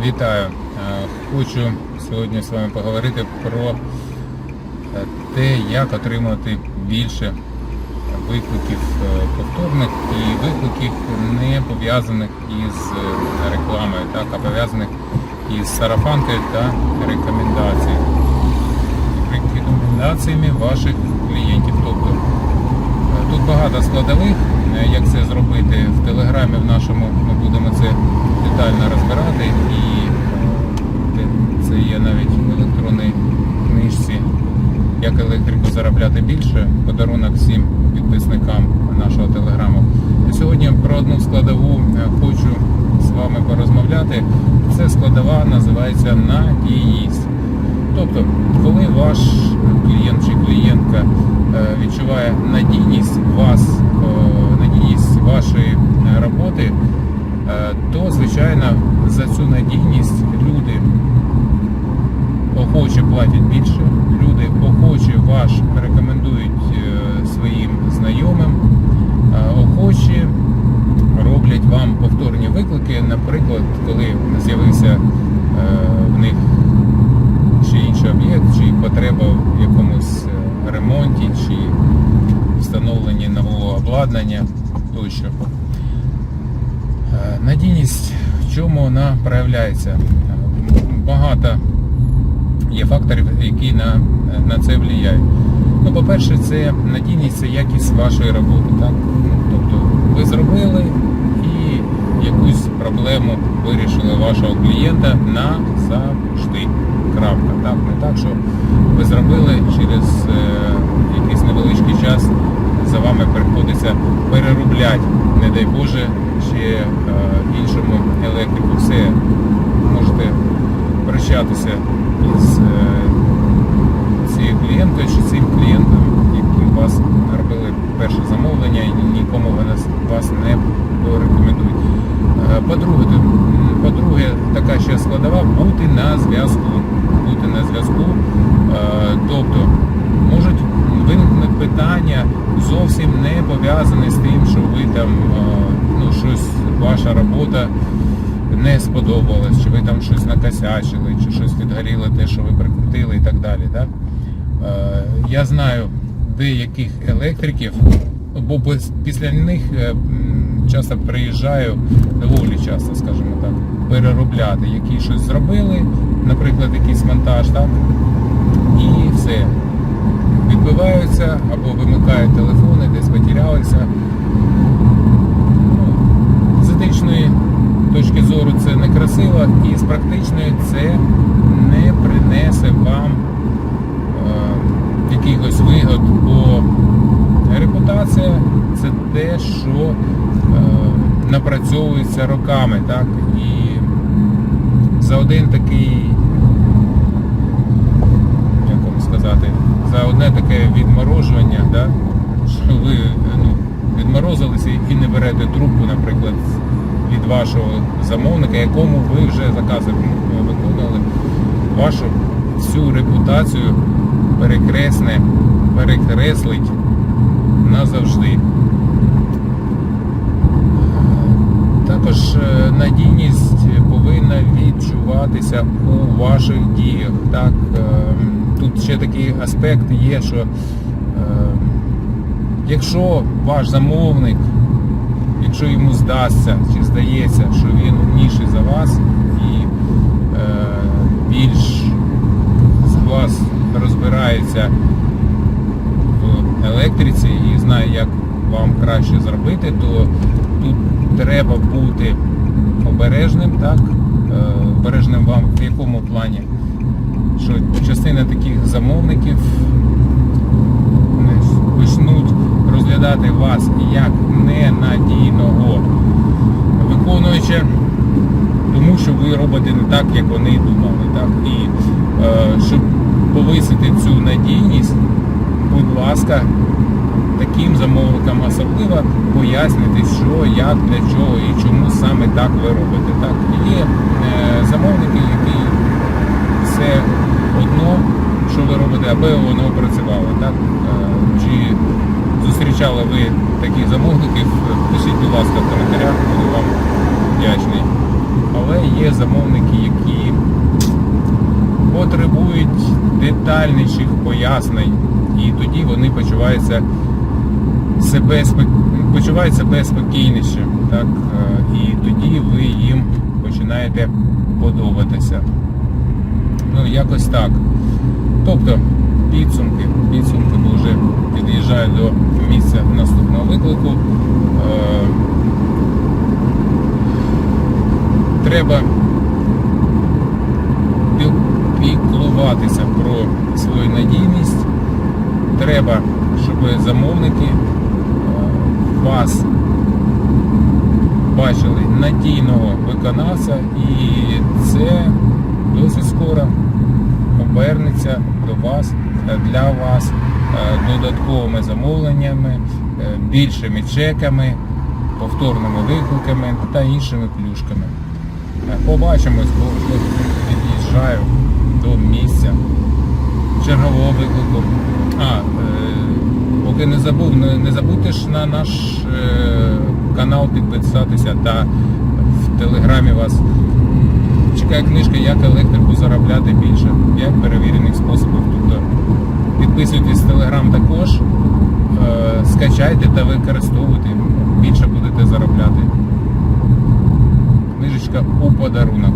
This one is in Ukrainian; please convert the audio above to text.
Вітаю! Е, Хочу сьогодні з вами поговорити про е, те, як отримати більше викликів е, повторних і викликів не пов'язаних із рекламою, так, а пов'язаних із сарафанкою та рекомендацій. Рекомендаціями ваших клієнтів. Тобто тут багато складових, е, як це зробити в телеграмі в нашому ми будемо це детально розбирати і е, це є навіть в електронній книжці як електрику заробляти більше. Подарунок всім підписникам нашого телеграму. І сьогодні про одну складову е, хочу з вами порозмовляти. Це складова називається надійність. Тобто, ваш клієнт чи клієнтка е, відчуває надійність вас, надійність вашої роботи, е, то звичайно за цю надійність люди охоче платять більше, люди охоче ваш рекомендують е, своїм знайомим, охоче роблять вам повторні виклики. Наприклад, коли з'явився в них чи інший об'єкт, чи потреба в якомусь е, ремонті, чи встановленні нового обладнання тощо. Е, Надійність в чому вона проявляється? Е, Багато є факторів, які на, на це впливають. Ну, по-перше, це надійність, це якість вашої роботи. Так? Ну, Тобто ви зробили і якусь проблему вирішили вашого клієнта назавжди. Крапка. Так? Не так, що ви зробили через е, якийсь невеличкий час за вами приходиться переробляти, не дай Боже, ще е, іншому електрику. Все можете прощатися із е, цією клієнткою чи цим клієнтом, які у вас робили перше замовлення і нікому вас не порекомендують. По-друге, по-друге, така ще складова бути на зв'язку. Зв'язку. Е, Тобто можуть виникнути питання зовсім не пов'язані з тим, що ви там е, ну, щось, ваша робота не сподобалось, чи ви там щось накосячили, чи щось відгоріло те, що ви прикрутили і так далі. Да? Е, Я знаю деяких електриків, бо після них часто приїжджаю, доволі часто, скажімо так, переробляти, які щось зробили, наприклад, якийсь монтаж, так? і все. Відбиваються або вимикають телефони, десь потерялися. Ну, З етичної точки зору це не красиво, і з практичної це не принесе вам е, якихось вигод, бо репутація це те, що е, напрацьовується роками, так? І за один такий, як вам сказати, за одне таке відморожування, да? що ви ну, відморозилися і не берете трубку, наприклад, від вашого замовника, якому ви вже закази виконували, вашу всю репутацію перекресне, перекреслить назавжди. Також е, надійність повинна відчуватися у ваших діях. Так, е, тут ще такий аспект є, що е, якщо ваш замовник, якщо йому здасться чи здається, що він умніший за вас і е, більш з вас розбирається в електриці і знає, як вам краще зробити, то тут треба бути обережним, так? Е, Обережним вам в якому плані? Що частина таких замовників почнуть розглядати вас як ненадійного виконуюча, тому що ви робите не так, як вони думали. Так? І е, щоб повисити цю надійність, будь ласка, таким замовникам особливо пояснити, що, як, для чого і чому саме так ви робите. Так? Є е, замовники, які все одно, що ви робите, аби воно працювало. Так? Е, Чи зустрічали ви таких замовників, пишіть, будь ласка, в коментарях, буду вам вдячний. Але є замовники, які потребують детальніших пояснень, і тоді вони почуваються себе почувають себе спокійніше, так е, і тоді ви їм починаєте подобатися. Ну, якось так. Тобто, підсумки, підсумки, бо вже під'їжджаю до місця наступного виклику. Е, Треба піклуватися про свою надійність. Треба, щоб замовники вас бачили надійного виконавця, і це досить скоро обернеться до вас е, для вас е, додатковими замовленнями, е, більшими чеками, повторними викликами та іншими плюшками. Побачимось, бо вже під'їжджаю до місця чергового виклику. А, е, поки не забув, не, не забудьте на наш е, канал підписатися та в телеграмі вас чекає книжка Як електрику заробляти більше. Як перевірених способів. Тобто підписуйтесь в телеграм також, е, скачайте та використовуйте, більше будете заробляти. Книжечка у подарунок.